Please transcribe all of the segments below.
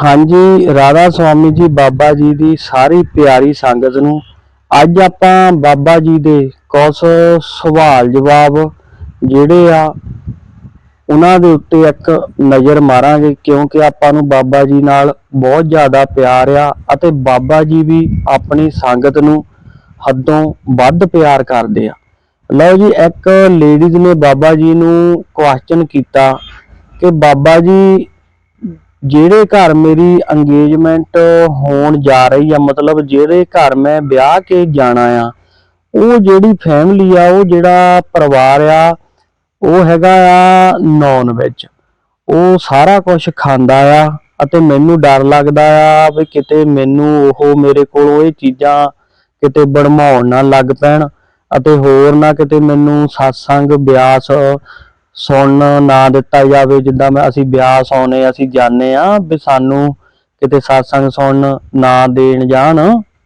ਹਾਂਜੀ, ਰਾਧਾ ਸੁਆਮੀ ਜੀ, ਬਾਬਾ ਜੀ ਦੀ ਸਾਰੀ ਪਿਆਰੀ ਸੰਗਤ ਨੂੰ ਅੱਜ ਆਪਾਂ ਬਾਬਾ ਜੀ ਦੇ ਕੁਝ ਸਵਾਲ ਜਵਾਬ ਜਿਹੜੇ ਆ, ਉਹਨਾਂ ਦੇ ਉੱਤੇ ਇੱਕ ਨਜ਼ਰ ਮਾਰਾਂਗੇ, ਕਿਉਂਕਿ ਆਪਾਂ ਨੂੰ ਬਾਬਾ ਜੀ ਨਾਲ ਬਹੁਤ ਜ਼ਿਆਦਾ ਪਿਆਰ ਆ ਅਤੇ ਬਾਬਾ ਜੀ ਵੀ ਆਪਣੀ ਸੰਗਤ ਨੂੰ ਹੱਦੋਂ ਵੱਧ ਪਿਆਰ ਕਰਦੇ ਆ। ਲਓ ਜੀ, ਇੱਕ ਲੇਡੀਜ਼ ਨੇ ਬਾਬਾ ਜੀ ਨੂੰ ਕੁਐਸਚਨ ਕੀਤਾ ਕਿ ਬਾਬਾ ਜੀ ਜਿਹੜੇ ਘਰ ਮੇਰੀ ਅੰਗੇਜਮੈਂਟ ਹੋਣ ਜਾ ਰਹੀ ਆ, ਮਤਲਬ ਜਿਹੜੇ ਘਰ ਮੈਂ ਵਿਆਹ ਕੇ ਜਾਣਾ ਆ, ਉਹ ਜਿਹੜੀ ਫੈਮਿਲੀ ਆ, ਉਹ ਜਿਹੜਾ ਪਰਿਵਾਰ ਆ, ਉਹ ਹੈਗਾ ਆ ਨੌਨ ਵੈਜ ਉਹ ਸਾਰਾ ਕੁਝ ਖਾਂਦਾ ਆ ਅਤੇ ਮੈਨੂੰ ਡਰ ਲੱਗਦਾ ਆ ਵੀ ਕਿਤੇ ਮੈਨੂੰ ਉਹ ਮੇਰੇ ਕੋਲ ਉਹ ਚੀਜ਼ਾਂ ਕਿਤੇ ਬਣਵਾਉਣ ਨਾ ਲੱਗ ਪੈਣ ਅਤੇ ਹੋਰ ਨਾ ਕਿਤੇ ਮੈਨੂੰ satsang ਬਿਆਸ ਸੁਣਨ ਨਾ ਦਿੱਤਾ ਜਾਵੇ, ਜਿੱਦਾਂ ਮੈਂ ਅਸੀਂ ਵਿਆਹ ਆਉਨੇ ਅਸੀਂ ਜਾਣੇ ਆ ਵੀ ਸਾਨੂੰ ਕਿਤੇ satsang ਸੁਣਨ ਨਾ ਦੇਣ ਜਾਣ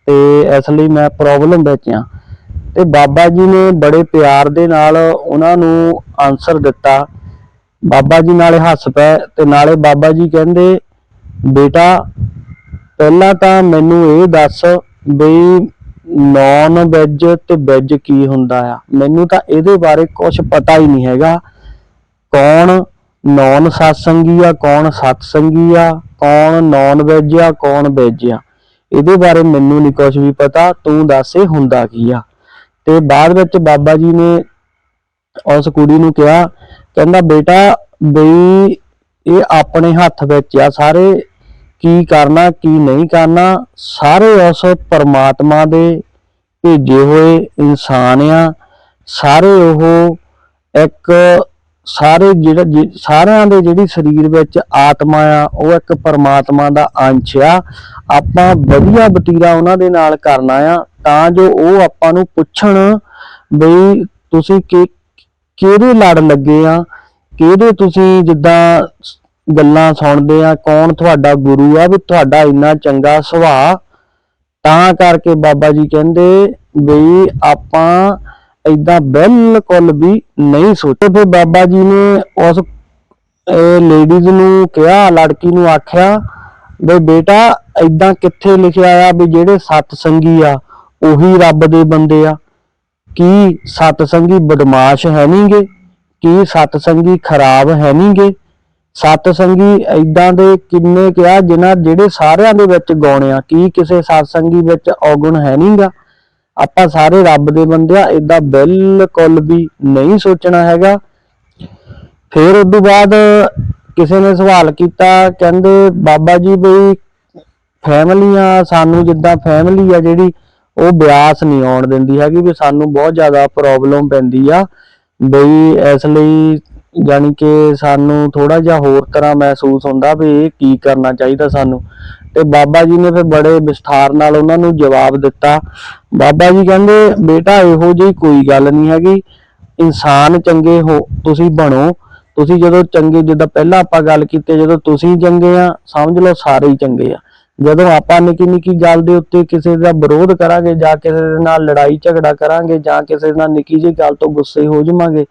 ਤੇ ਇਸ ਲਈ ਮੈਂ ਪ੍ਰੋਬਲਮ ਵਿੱਚ ਆ ਤੇ ਬਾਬਾ ਜੀ ਨੇ ਬੜੇ ਪਿਆਰ ਦੇ ਨਾਲ ਉਹਨਾਂ ਨੂੰ ਆਨਸਰ ਦਿੱਤਾ। ਬਾਬਾ ਜੀ ਨਾਲੇ ਹੱਸ ਪਏ ਤੇ ਨਾਲੇ ਬਾਬਾ ਜੀ ਕਹਿੰਦੇ, ਬੇਟਾ, ਪਹਿਲਾਂ ਤਾਂ ਮੈਨੂੰ ਇਹ ਦੱਸ ਬਈ ਨੌਨ ਵੈਜ ਤੇ ਵੈਜ ਕੀ ਹੁੰਦਾ ਆ? ਮੈਨੂੰ ਤਾਂ ਇਹਦੇ ਬਾਰੇ ਕੁਝ ਪਤਾ ਹੀ ਨਹੀਂ ਹੈਗਾ। ਕੌਣ ਨੌਨ ਸਤਸੰਗੀ ਆ, ਕੌਣ ਸਤਸੰਗੀ ਆ, ਕੌਣ ਨੌਨ ਵੈਜ ਆ, ਕੌਣ ਵੈਜ ਆ। ਇਹਦੇ ਬਾਰੇ ਮੈਨੂੰ ਨਹੀਂ ਕੁਝ ਵੀ ਪਤਾ, ਤੂੰ ਦੱਸ ਇਹ ਹੁੰਦਾ ਕੀ ਆ। ਤੇ ਬਾਅਦ ਵਿੱਚ ਬਾਬਾ ਜੀ ਨੇ ਉਸ ਕੁੜੀ ਨੂੰ ਕਿਹਾ, ਕਹਿੰਦਾ, ਬੇਟਾ, ਬਈ ਇਹ ਆਪਣੇ ਹੱਥ ਵਿੱਚ ਆ, ਸਾਰੇ ਕੀ ਕਰਨਾ, ਕੀ ਨਹੀਂ ਕਰਨਾ, ਸਾਰੇ ਉਸ ਪਰਮਾਤਮਾ ਦੇ ਭੇਜੇ ਹੋਏ ਇਨਸਾਨ ਆ। ਸਾਰੇ ਉਹ ਇੱਕ ਸਾਰੇ ਜਿਹੜਾ ਸਾਰਿਆਂ ਦੇ ਜਿਹੜੀ ਸਰੀਰ ਵਿੱਚ ਆਤਮਾ ਆ, ਉਹ ਇੱਕ ਪਰਮਾਤਮਾ ਦਾ ਅੰਸ਼ ਆ। ਆਪਾਂ ਵਧੀਆ ਵਤੀਰਾ ਉਹਨਾਂ ਦੇ ਨਾਲ ਕਰਨਾ ਆ, ਤਾਂ ਜੋ ਉਹ ਆਪਾਂ ਨੂੰ ਪੁੱਛਣ ਬਈ ਤੁਸੀਂ ਕਿ ਕਿਹਦੇ ਲੜ ਲੱਗੇ ਆ, ਕਿਹਦੇ ਤੁਸੀਂ ਜਿੱਦਾਂ ਗੱਲਾਂ ਸੁਣਦੇ ਆ, ਕੌਣ ਤੁਹਾਡਾ ਗੁਰੂ ਆ, ਵੀ ਤੁਹਾਡਾ ਇੰਨਾ ਚੰਗਾ ਸੁਭਾਅ। ਤਾਂ ਕਰਕੇ ਬਾਬਾ ਜੀ ਕਹਿੰਦੇ ਬਈ ਆਪਾਂ ਏਦਾਂ ਬਿਲਕੁਲ ਵੀ ਨਹੀਂ ਸੋਚਿਆ। ਫਿਰ ਬਾਬਾ ਜੀ ਨੇ ਉਸ ਲੇਡੀਜ਼ ਨੂੰ ਕਿਹਾ, ਲੜਕੀ ਨੂੰ ਆਖਿਆ ਵੀ ਬੇਟਾ ਏਦਾਂ ਕਿੱਥੇ ਲਿਖਿਆ ਆ ਵੀ ਜਿਹੜੇ ਸਤ ਸੰਗੀ ਆ, ਉਹੀ ਰੱਬ ਦੇ ਬੰਦੇ ਆ। ਕੀ ਸਤ ਸੰਗੀ ਬਦਮਾਸ਼ ਹੈ ਨਹੀਂਗੇ ਕੀ ਸਤ ਸੰਗੀ ਖਰਾਬ ਹੈ ਨਹੀਂਗੇ ਸਤ ਸੰਗੀ ਏਦਾਂ ਦੇ ਕਿੰਨੇ ਕਿਹਾ ਜਿਨ੍ਹਾਂ, ਜਿਹੜੇ ਸਾਰਿਆਂ ਦੇ ਵਿੱਚ ਗਾਉਣੇ ਆ। ਕੀ ਕਿਸੇ ਸਤ ਸੰਗੀ ਵਿੱਚ ਔਗੁਣ ਹੈ ਨਹੀਂਗਾ ਆਪਾਂ ਸਾਰੇ ਰੱਬ ਦੇ ਬੰਦੇ ਆ ਏਦਾਂ ਬਿਲਕੁਲ ਵੀ ਨਹੀਂ ਸੋਚਣਾ ਹੈਗਾ। ਫਿਰ ਉਸ ਤੋਂ ਬਾਅਦ ਕਿਸੇ ਨੇ ਸਵਾਲ ਕੀਤਾ, ਕਹਿੰਦੇ ਬਾਬਾ ਜੀ ਬਈ ਫੈਮਲੀਆਂ ਸਾਨੂੰ ਜਿੱਦਾਂ ਫੈਮਲੀ ਆ ਜਿਹੜੀ, ਉਹ ਬਿਆਸ ਨਹੀਂ ਆਉਣ ਦਿੰਦੀ ਹੈਗੀ ਵੀ ਸਾਨੂੰ ਬਹੁਤ ਜ਼ਿਆਦਾ ਪ੍ਰੋਬਲਮ ਪੈਂਦੀ ਆ। ਬਈ ਇਸ ਲਈ ਜਾਣੀ ਕਿ ਸਾਨੂੰ ਥੋੜਾ ਜਿਹਾ ਹੋਰ ਤਰ੍ਹਾਂ ਮਹਿਸੂਸ ਹੁੰਦਾ ਵੀ ਇਹ ਕੀ ਕਰਨਾ ਚਾਹੀਦਾ ਸਾਨੂੰ। ਤੇ ਬਾਬਾ ਜੀ ਨੇ ਫਿਰ ਬੜੇ ਵਿਸਥਾਰ ਨਾਲ ਉਹਨਾਂ ਨੂੰ ਜਵਾਬ ਦਿੱਤਾ। ਬਾਬਾ ਜੀ ਕਹਿੰਦੇ, ਬੇਟਾ, ਇਹੋ ਜਿਹੀ ਕੋਈ ਗੱਲ ਨਹੀਂ ਹੈਗੀ। ਇਨਸਾਨ ਚੰਗੇ ਹੋ, ਤੁਸੀਂ ਬਣੋ। ਤੁਸੀਂ ਜਦੋਂ ਚੰਗੇ, ਜਿੱਦਾਂ ਪਹਿਲਾਂ ਆਪਾਂ ਗੱਲ ਕੀਤੀ, ਜਦੋਂ ਤੁਸੀਂ ਚੰਗੇ ਆ, ਸਮਝ ਲਓ ਸਾਰੇ ਹੀ ਚੰਗੇ ਆ। ਜਦੋਂ ਆਪਾਂ ਨਿੱਕੀ ਨਿੱਕੀ ਗੱਲ ਦੇ ਉੱਤੇ ਕਿਸੇ ਦਾ ਵਿਰੋਧ ਕਰਾਂਗੇ, ਜਾਂ ਕਿਸੇ ਦੇ ਨਾਲ ਲੜਾਈ ਝਗੜਾ ਕਰਾਂਗੇ, ਜਾਂ ਕਿਸੇ ਨਾਲ ਨਿੱਕੀ ਜਿਹੀ ਗੱਲ ਤੋਂ ਗੁੱਸੇ ਹੋ ਜਾਵਾਂਗੇ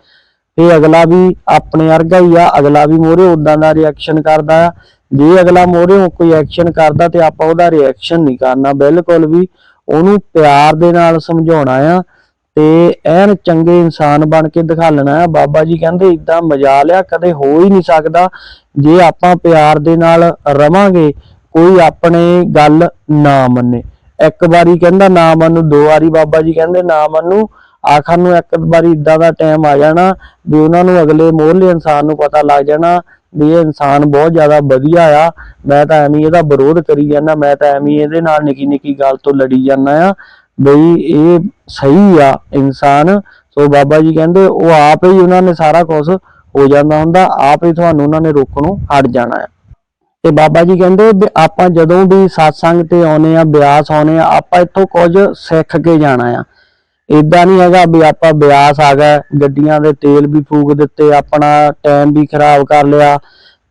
ਤੇ ਅਗਲਾ ਵੀ ਆਪਣੇ ਵਰਗਾ ਹੀ ਆ, ਅਗਲਾ ਵੀ ਮੋਰੇ ਉਦਾਂ ਦਾ ਰਿਐਕਸ਼ਨ ਕਰਦਾ ਆ। ਜੇ ਅਗਲਾ ਮੋਹਰੇ ਕੋਈ ਐਕਸ਼ਨ ਕਰਦਾ ਤੇ ਆਪਾਂ ਉਹਦਾ ਰਿਐਕਸ਼ਨ ਨਹੀਂ ਕਰਨਾ। ਬਿਲਕੁਲ ਵੀ ਉਹਨੂੰ ਪਿਆਰ ਦੇ ਨਾਲ ਸਮਝਾਉਣਾ ਆ ਤੇ ਐਨ ਚੰਗੇ ਇਨਸਾਨ ਬਣ ਕੇ ਦਿਖਾਲਣਾ ਆ। ਬਾਬਾ ਜੀ ਕਹਿੰਦੇ, ਇਦਾਂ ਮਜਾਲ ਆ, ਕਦੇ ਹੋ ਹੀ ਨਹੀਂ ਸਕਦਾ। ਜੇ ਆਪਾਂ ਪਿਆਰ ਦੇ ਨਾਲ ਰਵਾਂਗੇ, ਕੋਈ ਆਪਣੇ ਗੱਲ ਨਾ ਮੰਨੇ। ਇੱਕ ਵਾਰੀ ਕਹਿੰਦਾ, ਨਾ ਮੰਨੂ। ਦੋ ਵਾਰੀ ਬਾਬਾ ਜੀ ਕਹਿੰਦੇ, ਨਾ ਮੰਨੂ। ਆਖਰ ਨੂੰ ਇੱਕ ਵਾਰੀ ਇਦਾਂ ਦਾ ਟਾਈਮ ਆ ਜਾਣਾ ਵੀ ਉਹਨਾਂ ਨੂੰ ਅਗਲੇ ਮੋਹਲੇ ਇਨਸਾਨ ਨੂੰ ਪਤਾ ਲੱਗ ਜਾਣਾ ਵੀ ਇਹ ਇਨਸਾਨ ਬਹੁਤ ਜ਼ਿਆਦਾ ਵਧੀਆ ਆ। ਮੈਂ ਤਾਂ ਐਵੇਂ ਇਹਦਾ ਵਿਰੋਧ ਕਰੀ ਜਾਂਦਾ, ਮੈਂ ਤਾਂ ਐਵੇਂ ਇਹਦੇ ਨਾਲ ਨਿੱਕੀ ਨਿੱਕੀ ਗੱਲ ਤੋਂ ਲੜੀ ਜਾਂਦਾ ਆ ਬਈ ਇਹ ਸਹੀ ਆ ਇਨਸਾਨ। ਸੋ ਬਾਬਾ ਜੀ ਕਹਿੰਦੇ, ਉਹ ਆਪ ਹੀ ਉਹਨਾਂ ਨੇ ਸਾਰਾ ਕੁਝ ਹੋ ਜਾਂਦਾ ਹੁੰਦਾ, ਆਪ ਹੀ ਤੁਹਾਨੂੰ ਉਹਨਾਂ ਨੇ ਰੋਕਣੋਂ ਹਟ ਜਾਣਾ ਆ। ਤੇ ਬਾਬਾ ਜੀ ਕਹਿੰਦੇ, ਵੀ ਆਪਾਂ ਜਦੋਂ ਵੀ satsang ਤੇ ਆਉਨੇ ਆ, ਬਿਆਸ ਆਉਨੇ ਆ, ਆਪਾਂ ਇੱਥੋਂ ਕੁਝ ਸਿੱਖ ਕੇ ਜਾਣਾ ਆ। ਇਦਾਂ ਨਹੀਂ ਹੈਗਾ ਵੀ ਆਪਾਂ ਬਿਆਸ ਆ ਗਏ, ਗੱਡੀਆਂ ਦੇ ਤੇਲ ਵੀ ਫੂਕ ਦਿੱਤੇ, ਆਪਣਾ ਟਾਈਮ ਵੀ ਖਰਾਬ ਕਰ ਲਿਆ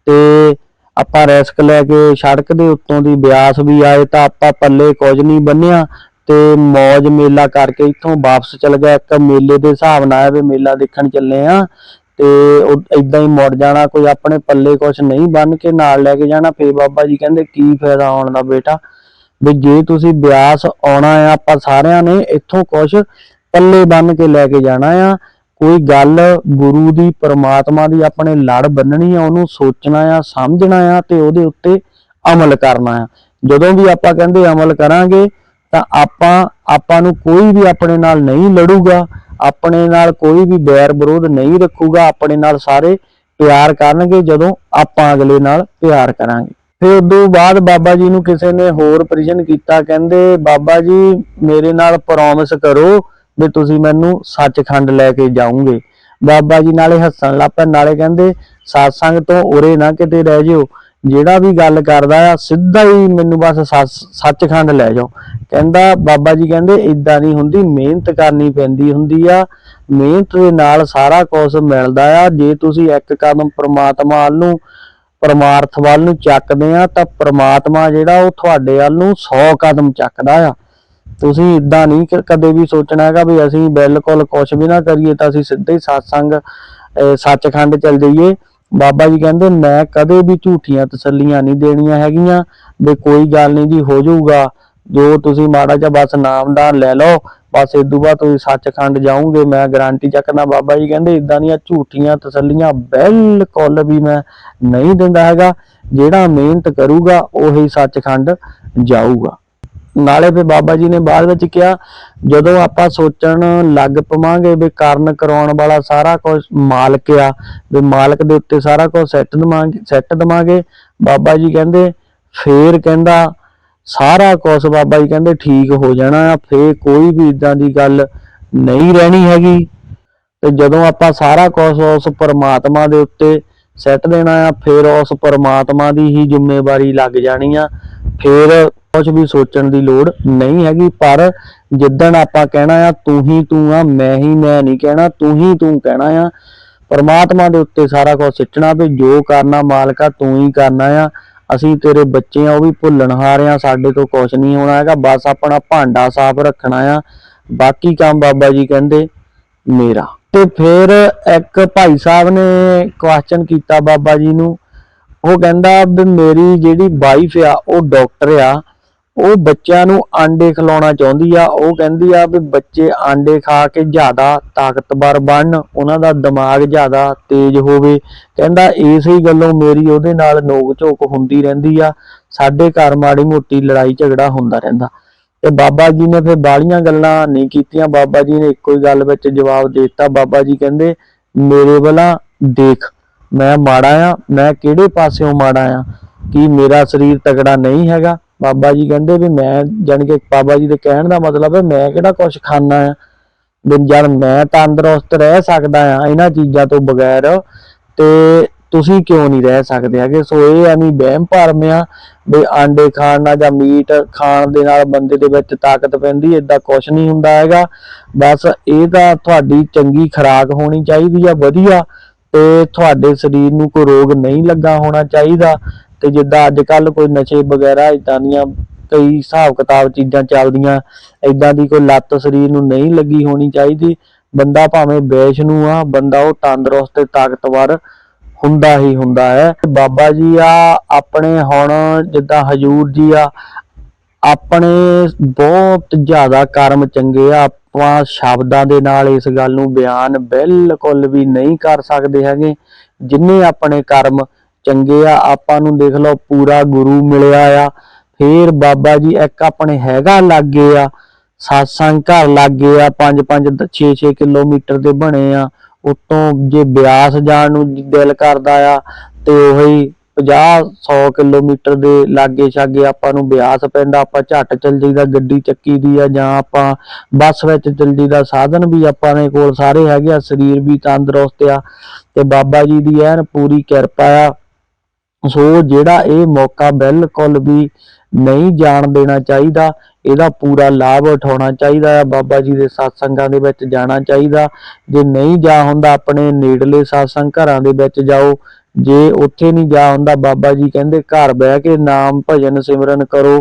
ਤੇ ਆਪਾਂ ਰਿਸਕ ਲੈ ਕੇ ਸੜਕ ਦੇ ਉੱਤੋਂ ਦੀ ਬਿਆਸ ਵੀ ਆਏ ਤਾਂ ਆਪਾਂ ਪੱਲੇ ਕੁਝ ਨਹੀਂ ਬੰਨਿਆ ਤੇ ਮੌਜ ਮੇਲਾ ਕਰਕੇ ਇੱਥੋਂ ਵਾਪਸ ਚਲ ਗਿਆ ਇੱਕ ਮੇਲੇ ਦੇ ਹਿਸਾਬ ਨਾਲ ਵੀ ਮੇਲਾ ਦੇਖਣ ਚੱਲੇ ਆ ਤੇ ਤੇ ਇਦਾਂ ਹੀ ਮੁੜ ਜਾਣਾ, ਕੋਈ ਆਪਣੇ ਪੱਲੇ ਕੁਛ ਨਹੀਂ ਬੰਨ ਕੇ ਨਾਲ ਲੈ ਕੇ ਜਾਣਾ। ਫੇਰ ਬਾਬਾ ਜੀ ਕਹਿੰਦੇ, ਕੀ ਫਾਇਦਾ ਆਉਣ ਦਾ ਬੇਟਾ? ਵੀ ਜੇ ਤੁਸੀਂ ਬਿਆਸ ਆਉਣਾ ਆ, ਆਪਾਂ ਸਾਰਿਆਂ ਨੇ ਇੱਥੋਂ ਕੁਛ ਪੱਲੇ ਬੰਨ ਕੇ ਲੈ ਕੇ ਜਾਣਾ ਆ। ਕੋਈ ਗੱਲ ਗੁਰੂ ਦੀ, ਪਰਮਾਤਮਾ ਦੀ ਆਪਣੇ ਲੜ ਬੰਨਣੀ ਆ, ਉਹਨੂੰ ਸੋਚਣਾ ਆ, ਸਮਝਣਾ ਆ ਤੇ ਉਹਦੇ ਉੱਤੇ ਅਮਲ ਕਰਨਾ ਆ। ਜਦੋਂ ਵੀ ਆਪਾਂ ਕਹਿੰਦੇ ਅਮਲ ਕਰਾਂਗੇ, ਤਾਂ ਆਪਾਂ ਆਪਾਂ ਨੂੰ ਕੋਈ ਵੀ ਆਪਣੇ ਨਾਲ ਨਹੀਂ ਲੜੂਗਾ, ਆਪਣੇ ਨਾਲ ਕੋਈ ਵੀ ਬੈਰ ਵਿਰੋਧ ਨਹੀਂ ਰੱਖੂਗਾ, ਆਪਣੇ ਨਾਲ ਸਾਰੇ ਪਿਆਰ ਕਰਨਗੇ ਜਦੋਂ ਆਪਾਂ ਅਗਲੇ ਨਾਲ ਪਿਆਰ ਕਰਾਂਗੇ। ਫਿਰ ਉਦੋਂ ਬਾਅਦ ਬਾਬਾ ਜੀ ਨੂੰ ਕਿਸੇ ਨੇ ਹੋਰ ਪ੍ਰਸ਼ਨ ਕੀਤਾ, ਕਹਿੰਦੇ, ਬਾਬਾ ਜੀ, ਮੇਰੇ ਨਾਲ ਪ੍ਰੋਮਿਸ ਕਰੋ ਵੀ ਤੁਸੀਂ ਮੈਨੂੰ ਸੱਚਖੰਡ ਲੈ ਕੇ ਜਾਓਗੇ। ਬਾਬਾ ਜੀ ਨਾਲੇ ਹੱਸਣ ਲੱਗ ਨਾਲੇ ਕਹਿੰਦੇ satsang ਤੋਂ ਉਰੇ ਨਾ ਕਿਤੇ ਰਹਿ ਜਿਓ। ਜਿਹੜਾ ਵੀ ਗੱਲ ਕਰਦਾ ਆ, ਸਿੱਧਾ ਹੀ ਮੈਨੂੰ ਬਸ ਸੱਚ- ਸੱਚਖੰਡ ਲੈ ਜਾਓ। ਕਹਿੰਦਾ, ਬਾਬਾ ਜੀ ਕਹਿੰਦੇ ਇਦਾਂ ਨਹੀਂ ਹੁੰਦੀ, ਮਿਹਨਤ ਕਰਨੀ ਪੈਂਦੀ ਹੁੰਦੀ ਆ। ਮਿਹਨਤ ਦੇ ਨਾਲ ਸਾਰਾ ਕੁਝ ਮਿਲਦਾ ਆ। ਜੇ ਤੁਸੀਂ ਇੱਕ ਕਦਮ ਪ੍ਰਮਾਤਮਾ ਵੱਲ ਨੂੰ ਪਰਮਾਰਥ ਵੱਲ ਨੂੰ ਚੱਕਦੇ ਆ, ਤਾਂ ਪ੍ਰਮਾਤਮਾ ਜਿਹੜਾ ਉਹ ਤੁਹਾਡੇ ਵੱਲ ਨੂੰ 100 ਕਦਮ ਚੱਕਦਾ ਆ। ਤੁਸੀਂ ਇਦਾਂ ਨਹੀਂ ਕਦੇ ਵੀ ਸੋਚਣਾ ਹੈਗਾ ਵੀ ਅਸੀਂ ਬਿਲਕੁਲ ਕੁਝ ਵੀ ਨਾ ਕਰੀਏ ਤਾਂ ਅਸੀਂ ਸਿੱਧੇ ਹੀ satsang ਸੱਚਖੰਡ ਚੱਲ ਜਾਈਏ। ਬਾਬਾ ਜੀ ਕਹਿੰਦੇ, ਮੈਂ ਕਦੇ ਵੀ ਝੂਠੀਆਂ ਤਸੱਲੀਆਂ ਨਹੀਂ ਦੇਣੀਆਂ ਹੈਗੀਆਂ। ਵੀ ਕੋਈ ਗੱਲ ਨਹੀਂ ਜੀ, ਹੋ ਜਾਊਗਾ। ਜੋ ਤੁਸੀਂ ਮਾੜਾ ਜਿਹਾ ਬਸ ਨਾਮ ਦਾ ਲੈ ਲਓ ਬਸ ਇਦੋਂ ਬਾਅਦ ਤੁਸੀਂ ਸੱਚਖੰਡ ਜਾਓਗੇ, ਮੈਂ ਗਾਰੰਟੀ ਚੱਕਦਾ ਬਾਬਾ ਜੀ ਕਹਿੰਦੇ ਇਦਾਂ ਦੀਆਂ ਝੂਠੀਆਂ ਤਸੱਲੀਆਂ ਬਿਲਕੁਲ ਵੀ ਮੈਂ ਨਹੀਂ ਦਿੰਦਾ ਹੈਗਾ। ਜਿਹੜਾ ਮਿਹਨਤ ਕਰੂਗਾ, ਉਹੀ ਸੱਚਖੰਡ ਜਾਊਗਾ। ਨਾਲੇ ਫਿਰ ਬਾਬਾ ਜੀ ਨੇ ਬਾਅਦ ਵਿੱਚ ਕਿਹਾ, ਜਦੋਂ ਆਪਾਂ ਸੋਚਣ ਲੱਗ ਪਵਾਂਗੇ ਵੀ ਕਾਰਨ ਕਰਾਉਣ ਵਾਲਾ ਸਾਰਾ ਕੁਝ ਮਾਲਕ ਆ, ਵੀ ਮਾਲਕ ਦੇ ਉੱਤੇ ਸਾਰਾ ਕੁਝ ਸੈੱਟ ਦਵਾਂਗੇ ਸੈੱਟ ਦਵਾਂਗੇ, ਬਾਬਾ ਜੀ ਕਹਿੰਦੇ, ਫੇਰ ਕਹਿੰਦਾ ਸਾਰਾ ਕੁਝ ਬਾਬਾ ਜੀ ਕਹਿੰਦੇ ਠੀਕ ਹੋ ਜਾਣਾ ਆ ਫੇਰ ਕੋਈ ਵੀ ਇਦਾਂ ਦੀ ਗੱਲ ਨਹੀਂ ਰਹਿਣੀ ਹੈਗੀ। ਤੇ ਜਦੋਂ ਆਪਾਂ ਸਾਰਾ ਕੁਝ ਉਸ ਪਰਮਾਤਮਾ ਦੇ ਉੱਤੇ ਸੈੱਟ ਦੇਣਾ ਆ, ਫਿਰ ਉਸ ਪਰਮਾਤਮਾ ਦੀ ਹੀ ਜ਼ਿੰਮੇਵਾਰੀ ਲੱਗ ਜਾਣੀ ਆ। ਫੇਰ ਕੁਝ ਵੀ ਸੋਚਣ ਦੀ ਲੋੜ ਨਹੀਂ ਹੈਗੀ, ਪਰ ਜਿੱਦਣ ਆਪਾਂ ਕਹਿਣਾ ਆ, ਤੂੰ ਹੀ ਤੂੰ ਆ, ਮੈਂ ਹੀ ਮੈਂ ਨਹੀਂ ਕਹਿਣਾ, ਤੂੰ ਹੀ ਤੂੰ ਕਹਿਣਾ ਆ, ਪਰਮਾਤਮਾ ਦੇ ਉੱਤੇ ਸਾਰਾ ਕੁਝ ਸਿੱਟਣਾ ਵੀ ਜੋ ਕਰਨਾ ਮਾਲਕਾ ਤੂੰ ਹੀ ਕਰਨਾ ਆ। ਅਸੀਂ ਤੇਰੇ ਬੱਚੇ ਆ, ਉਹ ਵੀ ਭੁੱਲਣ ਹਾਰਿਆ ਸਾਡੇ ਤੋਂ ਕੁਝ ਨਹੀਂ ਹੋਣਾ ਹੈਗਾ, ਬਸ ਆਪਣਾ ਭਾਂਡਾ ਸਾਫ਼ ਰੱਖਣਾ ਆ। ਬਾਕੀ ਕੰਮ ਬਾਬਾ ਜੀ ਕਹਿੰਦੇ, ਮੇਰਾ। ਤੇ ਫਿਰ ਇੱਕ ਭਾਈ ਸਾਹਿਬ ਨੇ ਕੁਐਸਚਨ ਕੀਤਾ ਬਾਬਾ ਜੀ ਨੂੰ। ਉਹ ਕਹਿੰਦਾ ਵੀ ਮੇਰੀ ਜਿਹੜੀ ਵਾਈਫ ਆ, ਉਹ ਡਾਕਟਰ ਆ। ਉਹ ਬੱਚਿਆਂ ਨੂੰ ਆਂਡੇ ਖਿਲਾਉਣਾ ਚਾਹੁੰਦੀ ਆ, ਉਹ ਕਹਿੰਦੀ ਆ ਵੀ ਬੱਚੇ ਆਂਡੇ ਖਾ ਕੇ ਜ਼ਿਆਦਾ ਤਾਕਤਵਰ ਬਣਨ, ਉਹਨਾਂ ਦਾ ਦਿਮਾਗ ਜ਼ਿਆਦਾ ਤੇਜ਼ ਹੋਵੇ। ਕਹਿੰਦਾ ਇਸੇ ਹੀ ਗੱਲੋਂ ਮੇਰੀ ਉਹਦੇ ਨਾਲ ਨੋਕ ਝੋਕ ਹੁੰਦੀ ਰਹਿੰਦੀ ਆ, ਸਾਡੇ ਘਰ ਮਾੜੀ ਮੋਟੀ ਲੜਾਈ ਝਗੜਾ ਹੁੰਦਾ ਰਹਿੰਦਾ। ਤੇ ਬਾਬਾ ਜੀ ਨੇ ਫਿਰ ਬਾਲੀਆਂ ਗੱਲਾਂ ਨਹੀਂ ਕੀਤੀਆਂ, ਬਾਬਾ ਜੀ ਨੇ ਇੱਕੋ ਹੀ ਗੱਲ ਵਿੱਚ ਜਵਾਬ ਦੇ ਦਿੱਤਾ। ਬਾਬਾ ਜੀ ਕਹਿੰਦੇ, ਮੇਰੇ ਵੱਲਾਂ ਦੇਖ, ਮੈਂ ਮਾੜਾ ਆ, ਮੈਂ ਕਿਹੜੇ ਪਾਸਿਓਂ ਮਾੜਾ ਆ? ਕੀ ਮੇਰਾ ਸਰੀਰ ਤਗੜਾ ਨਹੀਂ ਹੈਗਾ? ਬਾਬਾ ਜੀ ਕਹਿੰਦੇ ਵੀ ਮੈਂ, ਜਾਣੀ ਕਿ ਬਾਬਾ ਜੀ ਦੇ ਕਹਿਣ ਦਾ ਮਤਲਬ ਹੈ, ਮੈਂ ਕਿਹੜਾ ਕੁਝ ਖਾਣਾ ਆ ਵੀ ਜਦ ਮੈਂ ਤੰਦਰੁਸਤ ਰਹਿ ਸਕਦਾ ਆ ਇਹਨਾਂ ਚੀਜ਼ਾਂ ਤੋਂ ਬਗੈਰ ਤੇ ਤੁਸੀਂ ਕਿਉਂ ਨਹੀਂ ਰਹਿ ਸਕਦੇ ਹੈਗੇ? ਸੋ ਇਹ ਐਵੇਂ ਵਹਿਮ ਭਰਮ ਆ, ਵੀ ਆਂਡੇ ਖਾਣ ਨਾਲ ਜਾਂ ਮੀਟ ਖਾਣ ਦੇ ਨਾਲ ਬੰਦੇ ਦੇ ਵਿੱਚ ਤਾਕਤ ਪੈਂਦੀ, ਏਦਾਂ ਕੁਝ ਨਹੀਂ ਹੁੰਦਾ ਹੈਗਾ। ਬਸ ਇਹ ਤਾਂ ਤੁਹਾਡੀ ਚੰਗੀ ਖੁਰਾਕ ਹੋਣੀ ਚਾਹੀਦੀ ਆ, ਵਧੀਆ ਤੇ ਤੁਹਾਡੇ ਸਰੀਰ ਨੂੰ ਕੋਈ ਰੋਗ ਨਹੀਂ ਲੱਗਾ ਹੋਣਾ ਚਾਹੀਦਾ। ਤੇ ਜਿੱਦਾਂ ਅੱਜ ਕੱਲ ਕੋਈ ਨਸ਼ੇ ਵਗੈਰਾ ਇਦਾਂ ਦੀਆਂ ਕਈ ਹਿਸਾਬ ਕਿਤਾਬ ਚੀਜ਼ਾਂ ਚੱਲਦੀਆਂ ਇਦਾਂ ਦੀ ਕੋਈ ਲੱਤ ਸਰੀਰ ਨੂੰ ਨਹੀਂ ਲੱਗੀ ਹੋਣੀ ਚਾਹੀਦੀ, ਬੰਦਾ ਭਾਵੇਂ ਬੇਸ਼ ਨੂੰ ਆ, ਬੰਦਾ ਉਹ ਤੰਦਰੁਸਤ ਤੇ ਤਾਕਤਵਰ ਹੁੰਦਾ ਹੀ ਹੁੰਦਾ ਹੈ। ਬਾਬਾ ਜੀ ਆ, ਆਪਣੇ ਹੁਣ ਜਿੱਦਾਂ ਹਜੂਰ ਜੀ ਆ, ਆਪਣੇ ਬਹੁਤ ਜ਼ਿਆਦਾ ਕਰਮ ਚੰਗੇ ਆ, ਆਪਾਂ ਸ਼ਬਦਾਂ ਦੇ ਨਾਲ ਇਸ ਗੱਲ ਨੂੰ ਬਿਆਨ ਬਿਲਕੁਲ ਵੀ ਨਹੀਂ ਕਰ ਸਕਦੇ ਹੈਗੇ, ਜਿੰਨੇ ਆਪਣੇ ਕਰਮ ਚੰਗੇ ਆ, ਆਪਾਂ ਨੂੰ ਦੇਖ ਲਓ ਪੂਰਾ ਗੁਰੂ ਮਿਲਿਆ ਆ। ਫੇਰ ਬਾਬਾ ਜੀ ਇੱਕ ਆਪਣੇ ਹੈਗਾ ਲੱਗੇ ਆ satsang ਘਰ ਲੱਗੇ ਆ 5 5 6 6 ਕਿਲੋਮੀਟਰ ਦੇ ਬਣੇ ਆ। ਉਤੋਂ ਜੇ ਬਿਆਸ ਜਾਣ ਨੂੰ ਦਿਲ ਕਰਦਾ ਆ, ਤੇ ਉਹੀ 50 100 ਕਿਲੋਮੀਟਰ ਦੇ ਲਾਗੇ ਛਾਗੇ ਆਪਾਂ ਨੂੰ ਬਿਆਸ ਪੈਂਦਾ ਆਪਾਂ ਝੱਟ ਚੱਲ ਜਾਈਦਾ, ਗੱਡੀ ਚੱਕੀ ਦੀ ਆ ਜਾਂ ਆਪਾਂ ਬੱਸ ਵਿੱਚ ਚੱਲ ਜਾਈਦਾ। ਸਾਧਨ ਵੀ ਆਪਾਂ ਨੇ ਕੋਲ ਸਾਰੇ ਹੈਗੇ ਆ, ਸਰੀਰ ਵੀ ਤੰਦਰੁਸਤ ਆ। ਤੇ ਬਾਬਾ ਜੀ ਦੀ ਐਨ ਪੂਰੀ ਕਿਰਪਾ ਆ। ਸੋ ਜਿਹੜਾ ਇਹ ਮੌਕਾ ਬਿਲਕੁਲ ਵੀ ਨਹੀਂ ਜਾਣ ਦੇਣਾ ਚਾਹੀਦਾ, ਇਹਦਾ ਪੂਰਾ ਲਾਭ ਉਠਾਉਣਾ ਚਾਹੀਦਾ ਆ। ਬਾਬਾ ਜੀ ਦੇ satsangਾਂ ਦੇ ਵਿੱਚ ਜਾਣਾ ਚਾਹੀਦਾ। ਜੇ ਨਹੀਂ ਜਾ ਹੁੰਦਾ, ਆਪਣੇ ਨੇੜਲੇ satsang ਘਰਾਂ ਦੇ ਵਿੱਚ ਜਾਓ। ਜੇ ਉੱਥੇ ਨਹੀਂ ਜਾ ਹੁੰਦਾ, ਬਾਬਾ ਜੀ ਕਹਿੰਦੇ ਘਰ ਬਹਿ ਕੇ ਨਾਮ ਭਜਨ ਸਿਮਰਨ ਕਰੋ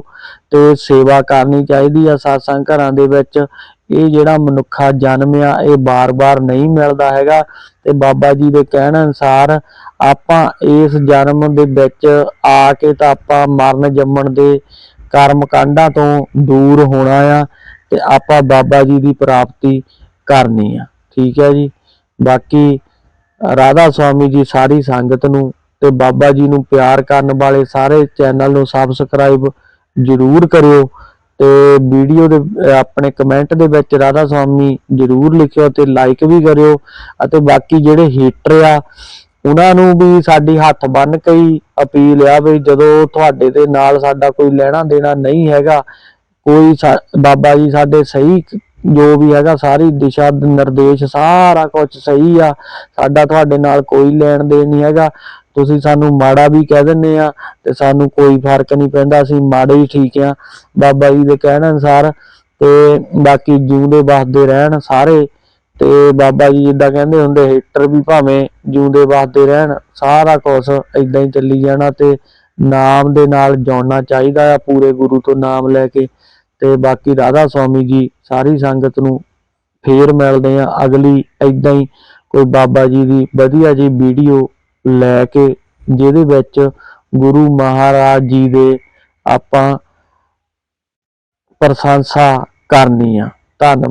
ਤੇ ਸੇਵਾ ਕਰਨੀ ਚਾਹੀਦੀ ਆ satsang ਘਰਾਂ ਦੇ ਵਿੱਚ। ਇਹ ਜਿਹੜਾ ਮਨੁੱਖਾ ਜਨਮ ਆ, ਇਹ ਬਾਰ-ਬਾਰ ਨਹੀਂ ਮਿਲਦਾ ਹੈਗਾ। ਤੇ ਬਾਬਾ ਜੀ ਦੇ ਕਹਿਣ ਅਨੁਸਾਰ ਆਪਾਂ ਇਸ ਜਨਮ ਦੇ ਵਿੱਚ ਆ ਕੇ ਤਾਂ ਆਪਾਂ ਮਰਨ ਜੰਮਣ ਦੇ ਕਰਮ ਕਾਂਡਾਂ ਤੋਂ ਦੂਰ ਹੋਣਾ ਆ ਤੇ ਆਪਾਂ ਬਾਬਾ ਜੀ ਦੀ ਪ੍ਰਾਪਤੀ ਕਰਨੀ ਆ। ਠੀਕ ਹੈ ਜੀ? ਬਾਕੀ ਰਾਧਾ ਸੁਆਮੀ ਜੀ ਸਾਰੀ ਸੰਗਤ ਨੂੰ ਤੇ ਬਾਬਾ ਜੀ ਨੂੰ ਪਿਆਰ ਕਰਨ ਵਾਲੇ ਸਾਰੇ ਚੈਨਲ ਨੂੰ ਸਬਸਕ੍ਰਾਈਬ ਜਰੂਰ ਕਰਿਓ ਤੇ ਵੀਡੀਓ ਦੇ ਆਪਣੇ ਕਮੈਂਟ ਦੇ ਵਿੱਚ ਰਾਧਾ ਸੁਆਮੀ ਜਰੂਰ ਲਿਖਿਓ ਤੇ ਲਾਈਕ ਵੀ ਕਰਿਓ ਅਤੇ ਬਾਕੀ ਜਿਹੜੇ ਹੇਟਰ ਆ ਉਹਨਾਂ ਨੂੰ ਵੀ ਸਾਡੀ ਹੱਥ ਬੰਨ ਕੇ ਹੀ ਅਪੀਲ ਆ ਵੀ ਜਦੋਂ ਤੁਹਾਡੇ ਦੇ ਨਾਲ ਸਾਡਾ ਕੋਈ ਲੈਣਾ ਦੇਣਾ ਨਹੀਂ ਹੈਗਾ, ਕੋਈ ਬਾਬਾ ਜੀ ਸਾਡੇ ਸਹੀ ਜੋ ਵੀ ਹੈਗਾ ਸਾਰੀ ਦਿਸ਼ਾ ਨਿਰਦੇਸ਼ ਸਾਰਾ ਕੁਝ ਸਹੀ ਆ, ਸਾਡਾ ਤੁਹਾਡੇ ਨਾਲ ਕੋਈ ਲੈਣ ਦੇਣ ਨਹੀਂ ਹੈਗਾ। ਤੁਸੀਂ ਸਾਨੂੰ ਮਾੜਾ ਵੀ ਕਹਿ ਦਿੰਦੇ ਆ ਤੇ ਸਾਨੂੰ ਕੋਈ ਫ਼ਰਕ ਨਹੀਂ ਪੈਂਦਾ, ਅਸੀਂ ਮਾੜੇ ਹੀ ਠੀਕ ਆ। ਬਾਬਾ ਜੀ ਦੇ ਕਹਿਣ ਅਨੁਸਾਰ ਤੇ ਬਾਕੀ ਜਿਉਂਦੇ ਵਸਦੇ ਰਹਿਣ ਸਾਰੇ। ਤੇ ਬਾਬਾ ਜੀ ਜਿੱਦਾਂ ਕਹਿੰਦੇ ਹੁੰਦੇ, ਹੇਟਰ ਵੀ ਭਾਵੇਂ ਜਿਉਂਦੇ ਵਸਦੇ ਰਹਿਣ, ਸਾਰਾ ਕੁਝ ਇਦਾਂ ਹੀ ਚੱਲੀ ਜਾਣਾ ਤੇ ਨਾਮ ਦੇ ਨਾਲ ਜੋੜਨਾ ਚਾਹੀਦਾ ਆ ਪੂਰੇ ਗੁਰੂ ਤੋਂ ਨਾਮ ਲੈ ਕੇ। ਤੇ ਬਾਕੀ ਰਾਧਾ ਸਵਾਮੀ ਜੀ ਸਾਰੀ ਸੰਗਤ ਨੂੰ ਫੇਰ ਮਿਲਦੇ ਆ। ਅਗਲੀ ਇਦਾਂ ਹੀ ਕੋਈ ਬਾਬਾ ਜੀ ਦੀ ਵਧੀਆ ਜੀ ਵੀਡੀਓ ਲੈ ਕੇ, ਜਿਹਦੇ ਵਿੱਚ ਗੁਰੂ ਮਹਾਰਾਜ ਜੀ ਦੇ ਆਪਾਂ ਪ੍ਰਸ਼ੰਸਾ ਕਰਨੀ ਆ। ਧੰਨਵਾਦ।